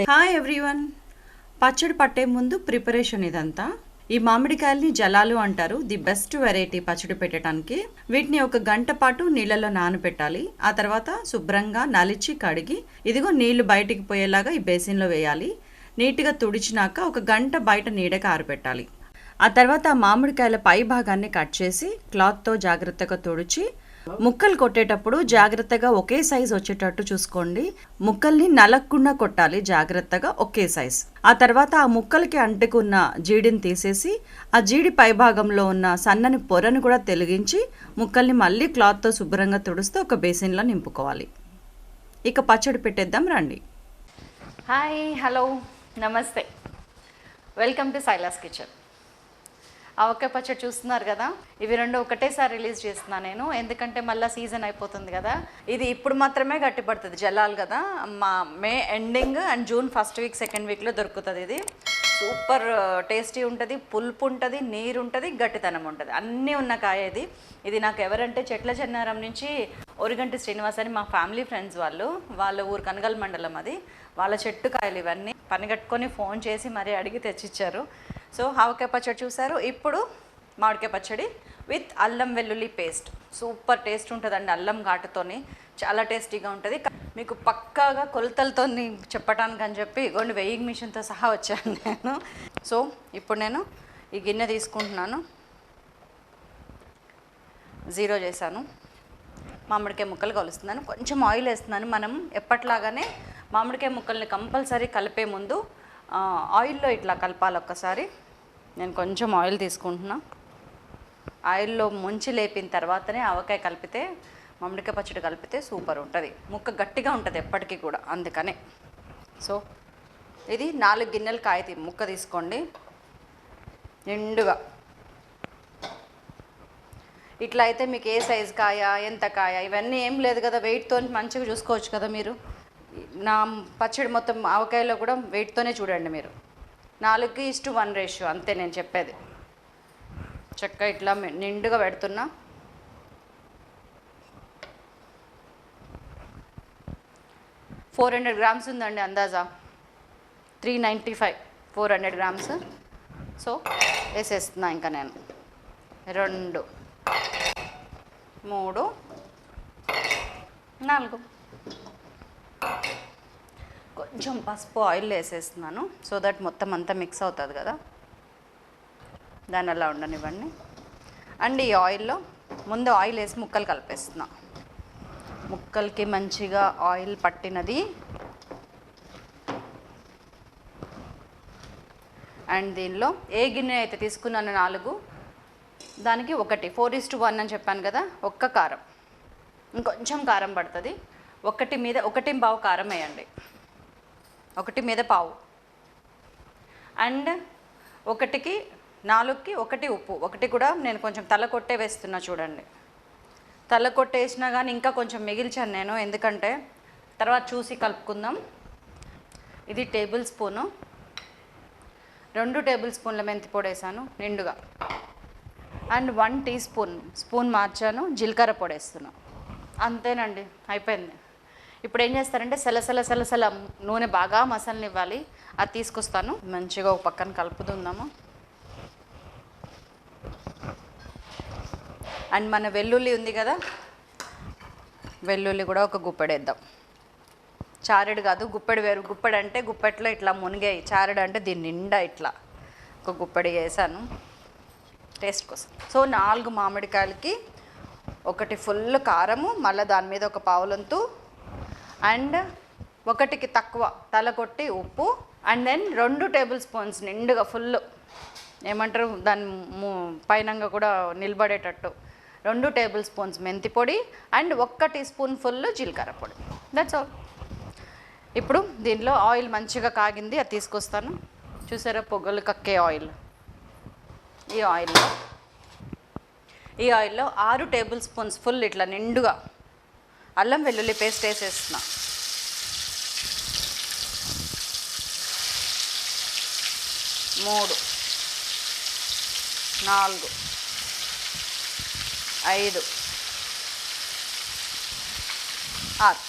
పట్టే hi everyone పచ్చడి పట్టే ముందు ప్రిపరేషన్ ఇదంతా. ఈ మామిడికాయల్ని జలాలు అంటారు ది బెస్ట్ వెరైటీ పచ్చడి పెట్టడానికి వీటిని ఒక గంట పాటు నీళ్ళలో నానబెట్టాలి. ఆ తర్వాత శుభ్రంగా నలిచి కడిగి ఇదిగో నీళ్ళు బయటికి పోయేలాగా ఈ బేసిన్లో వేయాలి. నీట్గా తుడిచినాక ఒక గంట బయట నీడకి ఆరబెట్టాలి. ఆ తర్వాత ఆ మామిడికాయల పై భాగాన్ని కట్ చేసి క్లాత్తో జాగ్రత్తగా తుడిచి ముక్కలు కొట్టేటప్పుడు జాగ్రత్తగా ఒకే సైజ్ వచ్చేటట్టు చూసుకోండి. ముక్కల్ని నలక్కుండా కొట్టాలి జాగ్రత్తగా ఒకే సైజ్. ఆ తర్వాత ఆ ముక్కలకి అంటుకున్న జీడిని తీసేసి ఆ జీడి పై భాగంలో ఉన్న సన్నని పొరను కూడా తొలగించి ముక్కల్ని మళ్ళీ క్లాత్తో శుభ్రంగా తుడుస్తూ ఒక బేసిన్లో నింపుకోవాలి. ఇక పచ్చడి పెట్టేద్దాం రండి. హాయ్ హలో నమస్తే. Welcome to Saila's kitchen. Avakaya పచ్చడి చూస్తున్నారు కదా? ఇవి రెండు ఒకటేసారి రిలీజ్ చేస్తున్నాను నేను. ఎందుకంటే మళ్ళీ సీజన్ అయిపోతుంది కదా. ఇది ఇప్పుడు మాత్రమే గట్టిపడుతుంది జలాలు కదా. మా May ending and June first week second వీక్లో దొరుకుతుంది ఇది. సూపర్ టేస్టీ ఉంటుంది పులుపు ఉంటుంది నీరు ఉంటుంది గట్టితనం ఉంటుంది. అన్నీ ఉన్న కాయ ఇది. ఇది నాకు ఎవరంటే చెట్ల చెన్నారం నుంచి ఒరిగంటి శ్రీనివాస్ అని మా ఫ్యామిలీ ఫ్రెండ్స్ వాళ్ళు. వాళ్ళ ఊరు కనగల్ మండలం అది. వాళ్ళ చెట్టు కాయలు ఇవన్నీ పని కట్టుకొని ఫోన్ చేసి మరీ అడిగి తెచ్చిచ్చారు. సో ఆవకాయ పచ్చడి చూసారు ఇప్పుడు మామిడికాయ పచ్చడి విత్ అల్లం వెల్లుల్లి పేస్ట్. సూపర్ టేస్ట్ ఉంటుందండి అల్లం ఘాటుతోని. చాలా టేస్టీగా ఉంటుంది. మీకు పక్కాగా కొలతలతో చెప్పడానికి అని చెప్పి కొన్ని వెయ్యింగ్ మిషన్తో సహా వచ్చాను నేను. సో ఇప్పుడు నేను ఈ గిన్నె తీసుకుంటున్నాను. జీరో చేశాను. మామిడికాయ ముక్కలు కలుస్తున్నాను. కొంచెం ఆయిల్ వేస్తున్నాను. మనం ఎప్పట్లాగానే మామిడికాయ ముక్కల్ని కంపల్సరీ కలిపే ముందు ఆయిల్లో ఇట్లా కలపాలి ఒక్కసారి. నేను కొంచెం ఆయిల్ తీసుకుంటున్నా. ఆయిల్లో ముంచి లేపిన తర్వాతనే ఆవకాయ కలిపితే మామిడికాయ పచ్చడి కలిపితే సూపర్ ఉంటుంది. ముక్క గట్టిగా ఉంటుంది ఎప్పటికీ కూడా అందుకనే. సో ఇది నాలుగు గిన్నెలు కాయ ముక్క తీసుకోండి. నిండుగా. ఇట్లా అయితే మీకు ఏ సైజ్ కాయ ఎంత కాయ ఇవన్నీ ఏం లేదు కదా వెయిట్తో మంచిగా చూసుకోవచ్చు కదా మీరు. నా పచ్చడి మొత్తం ఆవకాయలో కూడా వెయిట్తోనే చూడండి మీరు. నాలుగు ఇస్టు వన్ రేషియో అంతే నేను చెప్పేది. చక్క ఇట్లా నిండుగా పెడుతున్నా. ఫోర్ హండ్రెడ్ గ్రామ్స్ ఉందండి అందాజా. Three ninety five four hundred grams so వేసేస్తున్నా ఇంకా నేను. రెండు మూడు నాలుగు. కొంచెం పసుపు ఆయిల్ వేసేస్తున్నాను సో దట్ మొత్తం అంతా మిక్స్ అవుతుంది కదా. దాని అలా ఉండనివ్వండి. అండ్ ఈ ఆయిల్లో ముందు ఆయిల్ వేసి ముక్కలు కలిపేస్తున్నా. ముక్కలకి మంచిగా ఆయిల్ పట్టినది. అండ్ దీనిలో ఏ గిన్నె అయితే తీసుకున్నాను నాలుగు దానికి ఒకటి. ఫోర్ ఇస్ టు వన్ అని చెప్పాను కదా ఒక్క కారం. ఇంకొంచెం కారం పడుతుంది. ఒకటి మీద ఒకటి బావు కారం వేయండి. ఒకటి మీద పావు. అండ్ ఒకటికి నాలుగుకి ఒకటి ఉప్పు. ఒకటి కూడా నేను కొంచెం తల కొట్టే వేస్తున్నా చూడండి. తల కొట్టేసినా కానీ ఇంకా కొంచెం మిగిల్చాను నేను. ఎందుకంటే తర్వాత చూసి కలుపుకుందాం. ఇది టేబుల్ స్పూను. రెండు టేబుల్ స్పూన్ల మెంతి పొడి వేసాను నిండుగా. And one teaspoon spoon మార్చాను జీలకర్ర పొడి వేస్తున్నాను అంతేనండి అయిపోయింది. ఇప్పుడు ఏం చేస్తారంటే సెలసెల సలసల నూనె బాగా మసలనివ్వాలి. అది తీసుకొస్తాను. మంచిగా ఒక పక్కన కలుపుతుందాము అండ్ మన వెల్లుల్లి ఉంది కదా వెల్లుల్లి కూడా ఒక గుప్పెడేద్దాం. చారెడు కాదు గుప్పెడు వేరు. గుప్పెడు అంటే గుప్పెట్లో ఇట్లా మునిగాయి. చారెడు అంటే దీని నిండా ఇట్లా ఒక గుప్పెడు వేసాను టేస్ట్ కోసం. సో నాలుగు మామిడికాయలకి ఒకటి ఫుల్ కారము మళ్ళీ దాని మీద ఒక పావులంతు అండ్ ఒకటికి తక్కువ తల కొట్టి ఉప్పు అండ్ దెన్ రెండు టేబుల్ స్పూన్స్ నిండుగా ఫుల్. ఏమంటారు? దాని ము- పైనంగా కూడా నిలబడేటట్టు. రెండు టేబుల్ స్పూన్స్ మెంతి పొడి అండ్ ఒక్క టీ స్పూన్ ఫుల్ జీలకర్ర పొడి. దట్స్ ఆల్ ఇప్పుడు దీనిలో ఆయిల్ మంచిగా కాగింది అది తీసుకొస్తాను. చూసారా? పొగలు కక్కే ఆయిల్. ఈ ఆయిల్లో ఈ ఆయిల్లో ఆరు టేబుల్ స్పూన్స్ ఫుల్ ఇట్లా నిండుగా అల్లం వెల్లుల్లి పేస్ట్ వేసేస్తున్నా. మూడు నాలుగు ఐదు ఆరు.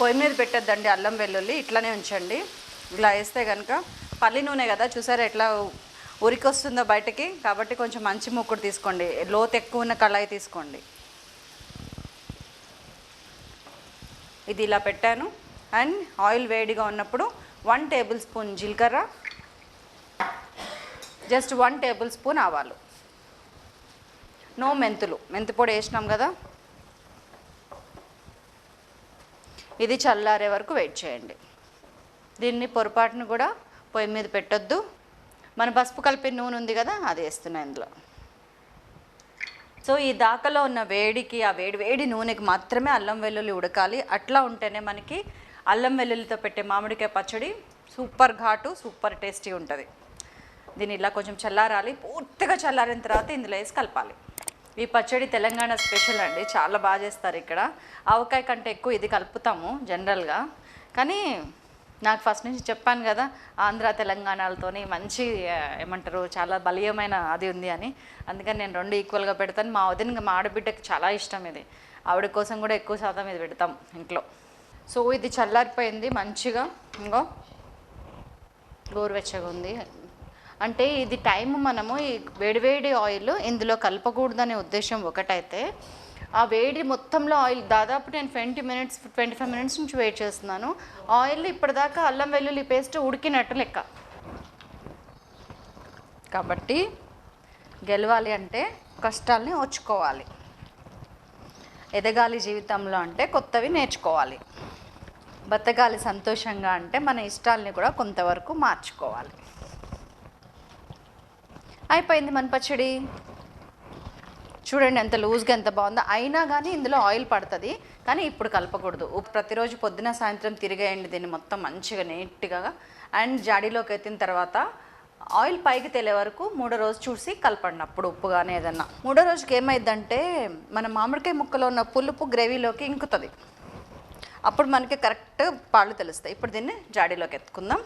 పొయ్యి మీద పెట్టద్దండి అల్లం వెల్లుల్లి ఇట్లానే ఉంచండి. ఇలా వేస్తే కనుక పల్లి నూనె కదా చూసారా ఎట్లా ఉరికొస్తుందో బయటకి. కాబట్టి కొంచెం మంచి ముక్కుడు తీసుకోండి. లోతు ఎక్కువ ఉన్న కళాయి తీసుకోండి. ఇది ఇలా పెట్టాను. అండ్ ఆయిల్ వేడిగా ఉన్నప్పుడు వన్ టేబుల్ స్పూన్ జీలకర్ర జస్ట్ వన్ టేబుల్ స్పూన్ ఆవాలు. నో మెంతులు. మెంతి పొడి వేసినాం కదా. ఇది చల్లారే వరకు వెయిట్ చేయండి. దీన్ని పొరపాటును కూడా పొయ్యి మీద పెట్టొద్దు. మన పసుపు కలిపిన నూనె ఉంది కదా అది వేస్తున్నాను ఇందులో. సో ఈ దాకలో ఉన్న వేడికి ఆ వేడి వేడి నూనెకి మాత్రమే అల్లం వెల్లుల్లి ఉడకాలి. అట్లా ఉంటేనే మనకి అల్లం వెల్లుల్లితో పెట్టే మామిడికాయ పచ్చడి సూపర్ ఘాటు సూపర్ టేస్టీ ఉంటుంది. దీన్ని ఇలా కొంచెం చల్లారాలి. పూర్తిగా చల్లారిన తర్వాత ఇందులో వేసి కలపాలి. ఈ పచ్చడి తెలంగాణ స్పెషల్ అండి. చాలా బాగా చేస్తారు ఇక్కడ. ఆవకాయ కంటే ఎక్కువ ఇది కలుపుతాము జనరల్గా. కానీ నాకు ఫస్ట్ నుంచి చెప్పాను కదా ఆంధ్ర తెలంగాణలతోని మంచి ఏమంటారు చాలా బలీయమైన అది ఉంది అని. అందుకని నేను రెండు ఈక్వల్గా పెడతాను. మా వదిన మా ఆడబిడ్డకి చాలా ఇష్టం ఇది. ఆవిడ కోసం కూడా ఎక్కువ శాతం ఇది పెడతాం ఇంట్లో. సో ఇది చల్లారిపోయింది మంచిగా. ఇంకో. గోరువెచ్చగా ఉంది. అంటే ఇది టైం మనము ఈ వేడివేడి ఆయిల్ ఇందులో కలపకూడదనే ఉద్దేశం ఒకటైతే ఆ వేడి మొత్తంలో ఆయిల్ దాదాపు నేను twenty minutes twenty five minutes నుంచి వెయిట్ చేస్తున్నాను. ఆయిల్ ఇప్పటిదాకా అల్లం వెల్లుల్లి పేస్ట్ ఉడికినట్టు లెక్క. కాబట్టి గెలవాలి అంటే కష్టాల్ని వచ్చుకోవాలి ఎదగాలి జీవితంలో అంటే కొత్తవి నేర్చుకోవాలి. బతకాలి సంతోషంగా అంటే మన ఇష్టాలని కూడా కొంతవరకు మార్చుకోవాలి. అయిపోయింది మన పచ్చడి. చూడండి ఎంత లూజ్గా ఎంత బాగుందో. అయినా కానీ ఇందులో ఆయిల్ పడుతుంది. కానీ ఇప్పుడు కలపకూడదు. ప్రతిరోజు పొద్దున సాయంత్రం తిరిగేయండి దీన్ని మొత్తం మంచిగా నీట్గా. అండ్ జాడీలోకి ఎత్తిన తర్వాత ఆయిల్ పైకి తేలే వరకు మూడో రోజు చూసి కలపండి. అప్పుడు ఉప్పు కానీ ఏదన్నా. మూడో రోజుకి ఏమైందంటే మన మామిడికాయ ముక్కలో ఉన్న పులుపు గ్రేవీలోకి ఇంకుతుంది. అప్పుడు మనకి కరెక్ట్ పాళ్ళు తెలుస్తాయి. ఇప్పుడు దీన్ని జాడీలోకి ఎత్తుకుందాం.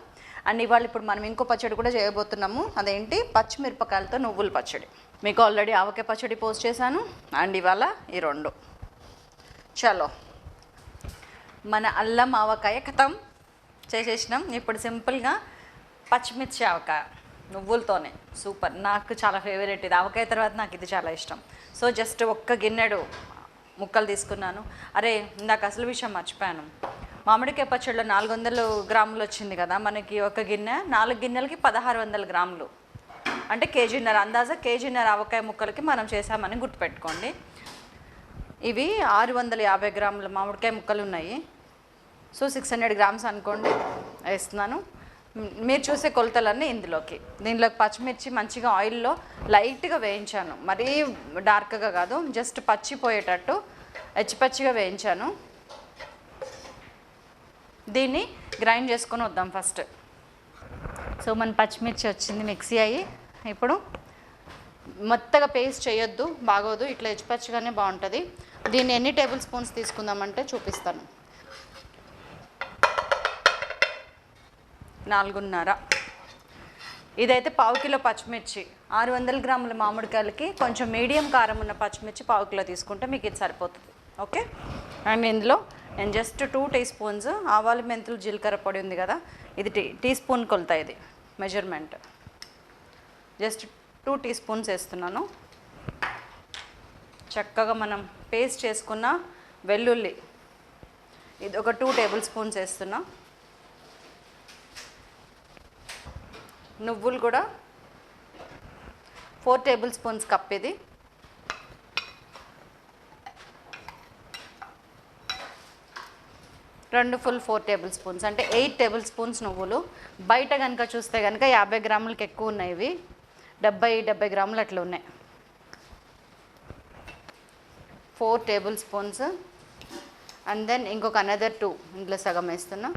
అండ్ ఇవాళ ఇప్పుడు మనం ఇంకో పచ్చడి కూడా చేయబోతున్నాము. అదేంటి? పచ్చిమిరపకాయలతో నువ్వుల పచ్చడి. మీకు ఆల్రెడీ ఆవకాయ పచ్చడి పోస్ట్ చేశాను. అండ్ ఇవాళ ఈ రెండు. చలో. మన అల్లం ఆవకాయ కథం చేసేసినాం. ఇప్పుడు సింపుల్గా పచ్చిమిర్చి ఆవకాయ నువ్వులతోనే. సూపర్. నాకు చాలా ఫేవరెట్ ఇది. ఆవకాయ తర్వాత నాకు ఇది చాలా ఇష్టం. సో జస్ట్ ఒక్క గిన్నెడు ముక్కలు తీసుకున్నాను. అరే నాకు అసలు విషయం మర్చిపోయాను. మామిడికాయ పచ్చడిలో నాలుగు వందలు గ్రాములు వచ్చింది కదా మనకి ఒక గిన్నె నాలుగు గిన్నెలకి పదహారు వందల గ్రాములు. అంటే కేజీన్నర అందాజా కేజీన్నర ఆవకాయ ముక్కలకి మనం చేసామని గుర్తుపెట్టుకోండి. ఇవి ఆరు వందల యాభై గ్రాముల మామిడికాయ ముక్కలు ఉన్నాయి. సో సిక్స్ హండ్రెడ్ గ్రామ్స్ అనుకోండి వేస్తున్నాను. మీరు చూసే కొలతలన్నీ ఇందులోకి. దీనిలోకి పచ్చిమిర్చి మంచిగా ఆయిల్లో లైట్గా వేయించాను. మరీ డార్క్గా కాదు జస్ట్ పచ్చిపోయేటట్టు పచ్చిగా వేయించాను. దీన్ని గ్రైండ్ చేసుకొని వద్దాం ఫస్ట్. సో మన పచ్చిమిర్చి వచ్చింది మిక్సీ అయ్యి ఇప్పుడు మెత్తగా పేస్ట్ చేయొద్దు బాగోదు ఇట్లా ఎచ్చిపచ్చిగానే బాగుంటుంది. దీన్ని ఎన్ని టేబుల్ స్పూన్స్ తీసుకుందామంటే చూపిస్తాను. నాలుగున్నర. ఇదైతే పావు కిలో పచ్చిమిర్చి. ఆరు వందల గ్రాముల మామిడికాయలకి కొంచెం మీడియం కారం ఉన్న పచ్చిమిర్చి పావు కిలో తీసుకుంటే మీకు ఇది సరిపోతుంది. ఓకే? అండ్ ఇందులో నేను జస్ట్ టూ టీ స్పూన్స్ ఆవాలు మెంతులు జీలకర్ర పొడి ఉంది కదా. ఇది టీ టీ స్పూన్ కొలత ఇది measurement just two teaspoons వేస్తున్నాను. చక్కగా మనం పేస్ట్ చేసుకున్న వెల్లుల్లి ఇది ఒక టూ టేబుల్ స్పూన్స్ వేస్తున్నా. నువ్వులు కూడా ఫోర్ టేబుల్ స్పూన్స్ కప్ ఇది. రెండు ఫుల్ ఫోర్ టేబుల్ స్పూన్స్ అంటే ఎయిట్ టేబుల్ స్పూన్స్ నువ్వులు. బయట కనుక చూస్తే కనుక యాభై గ్రాములకి ఎక్కువ ఉన్నాయి ఇవి. డెబ్బై డెబ్బై గ్రాములు అట్లా ఉన్నాయి. Four tablespoons and then ఇంకొక అనదర్ టూ ఇందులో సగం వేస్తున్నా.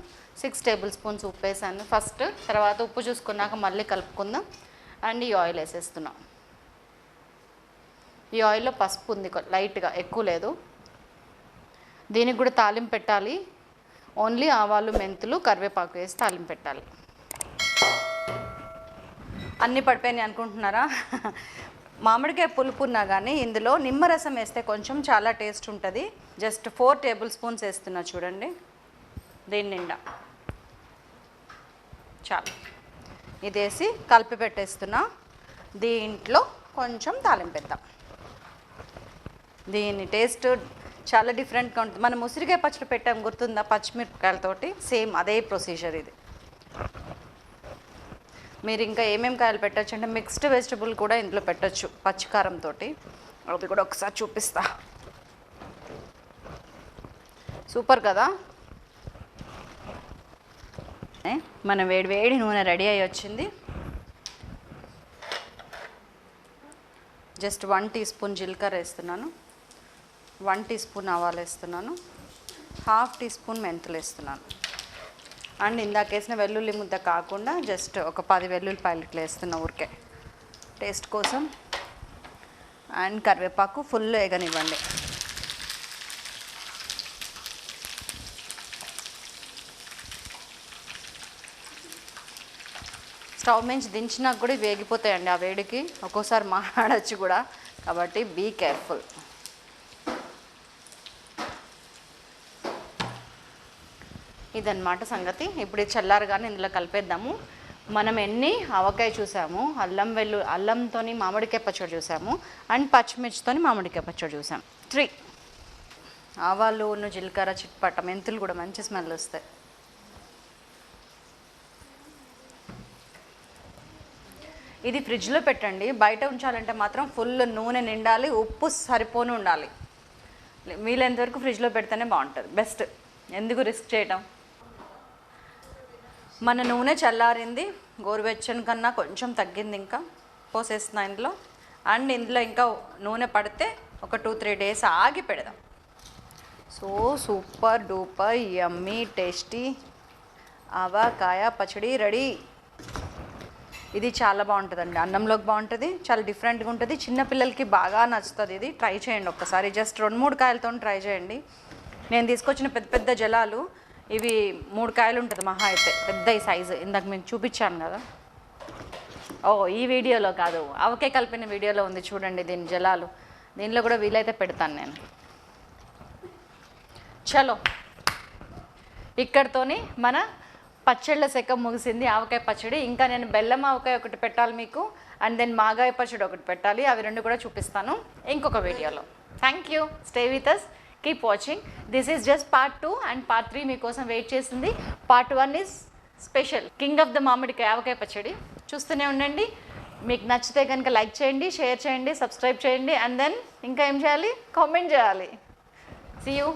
సిక్స్ టేబుల్ స్పూన్స్ ఉప్పు వేసాను. ఫస్ట్ తర్వాత ఉప్పు చూసుకున్నాక మళ్ళీ కలుపుకుందాం. అండ్ ఈ ఆయిల్ వేసేస్తున్నాం. ఈ ఆయిల్లో పసుపు ఉంది లైట్గా ఎక్కువ లేదు. దీనికి కూడా తాలింపు పెట్టాలి. ఓన్లీ ఆవాలు మెంతులు కరివేపాకు వేసి తాలింపు పెట్టాలి. అన్నీ పడిపోయినాయి అనుకుంటున్నారా? మామిడికాయ పులుపు ఉన్నా కానీ ఇందులో నిమ్మరసం వేస్తే కొంచెం చాలా టేస్ట్ ఉంటుంది. జస్ట్ ఫోర్ టేబుల్ స్పూన్స్ వేస్తున్నా చూడండి. దీని నిండా. చాలు. ఇదేసి కలిపి పెట్టేస్తున్నా. దీంట్లో కొంచెం తాలింపేద్దాం దీని టేస్ట్ చాలా డిఫరెంట్గా ఉంటుంది. మనం ఉసిరికాయ పచ్చడి పెట్టాం గుర్తుందా? పచ్చిమిరపకాయలతోటి సేమ్ అదే ప్రొసీజర్ ఇది. మీరు ఇంకా ఏమేమి కాయలు పెట్టచ్చు అంటే మిక్స్డ్ వెజిటబుల్ కూడా ఇందులో పెట్టచ్చు పచ్చికారంతో అది కూడా ఒకసారి చూపిస్తా. సూపర్ కదా? ఏ, మన వేడి వేడి నూనె రెడీ అయ్యి వచ్చింది. జస్ట్ వన్ టీ స్పూన్ జీలకర్ర వేస్తున్నాను. వన్ టీ స్పూన్ ఆవాలు వేస్తున్నాను. హాఫ్ టీ స్పూన్ మెంతులు వేస్తున్నాను. అండ్ ఇందాక వేసిన వెల్లుల్లి ముద్ద కాకుండా జస్ట్ ఒక పది వెల్లుల్లిపాయలు ఇట్లా వేస్తున్నా ఊరికే. టేస్ట్ కోసం. అండ్ కరివేపాకు ఫుల్ వేగనివ్వండి. స్టవ్ నుంచి దించినా కూడా వేగిపోతాయండి ఆ వేడికి. ఒక్కోసారి మాడచ్చు కూడా. కాబట్టి బీ కేర్ఫుల్ ఇదన్నమాట సంగతి. ఇప్పుడు ఇది చల్లారగానే ఇందులో కలిపేద్దాము. మనం ఎన్ని ఆవకాయ చూసాము అల్లం వెల్లు అల్లంతోని మామిడికాయ పచ్చడి చూసాము అండ్ పచ్చిమిర్చితోని మామిడికాయ పచ్చడి చూసాం. త్రీ ఆవాలు ఉన్న జీలకర్ర చిట్పట్ట మెంతులు కూడా మంచి స్మెల్ వస్తాయి. ఇది ఫ్రిడ్జ్లో పెట్టండి. బయట ఉంచాలంటే మాత్రం ఫుల్ నూనె నిండాలి ఉప్పు సరిపోని ఉండాలి. వీలైనంత వరకు ఫ్రిడ్జ్లో పెడితేనే బాగుంటుంది. బెస్ట్ ఎందుకు రిస్క్ చేయటం? మన నూనె చల్లారింది గోరువెచ్చని కన్నా కొంచెం తగ్గింది ఇంకా పోసేస్తున్నా ఇందులో. అండ్ ఇందులో ఇంకా నూనె పడితే ఒక టూ త్రీ డేస్ ఆగి పెడదాం. So super duper yummy tasty. Avakaya పచ్చడి రెడీ. ఇది చాలా బాగుంటుందండి. అన్నంలోకి బాగుంటుంది చాలా డిఫరెంట్గా ఉంటుంది. చిన్నపిల్లలకి బాగా నచ్చుతుంది ఇది. ట్రై చేయండి ఒక్కసారి. జస్ట్ రెండు మూడు కాయలతో ట్రై చేయండి. నేను తీసుకొచ్చిన పెద్ద పెద్ద జలాలు ఇవి మూడు కాయలు ఉంటుంది మహా అయితే పెద్ద ఈ సైజు ఇందాక మేము చూపించాను కదా. ఓ ఈ వీడియోలో కాదు. అవకే కలిపిన వీడియోలో ఉంది చూడండి దీని జలాలు. దీనిలో కూడా వీలైతే పెడతాను నేను. చలో. ఇక్కడితోని మన పచ్చళ్ళ సెక్క ముగిసింది ఆవకాయ పచ్చడి. ఇంకా నేను బెల్లం ఆవకాయ ఒకటి పెట్టాలి మీకు అండ్ దెన్ మాగాయ పచ్చడి ఒకటి పెట్టాలి. అవి రెండు కూడా చూపిస్తాను. ఇంకొక వీడియోలో. Thank you stay with us keep watching this is just part two and part three మీకోసం వెయిట్ చేసింది. Part one is special king of the mamidikaya avakaya pachadi. చూస్తూనే ఉండండి. మీకు నచ్చితే కనుక లైక్ చేయండి షేర్ చేయండి సబ్స్క్రైబ్ చేయండి అండ్ దెన్ ఇంకా ఏం చేయాలి? కామెంట్ చేయాలి. See you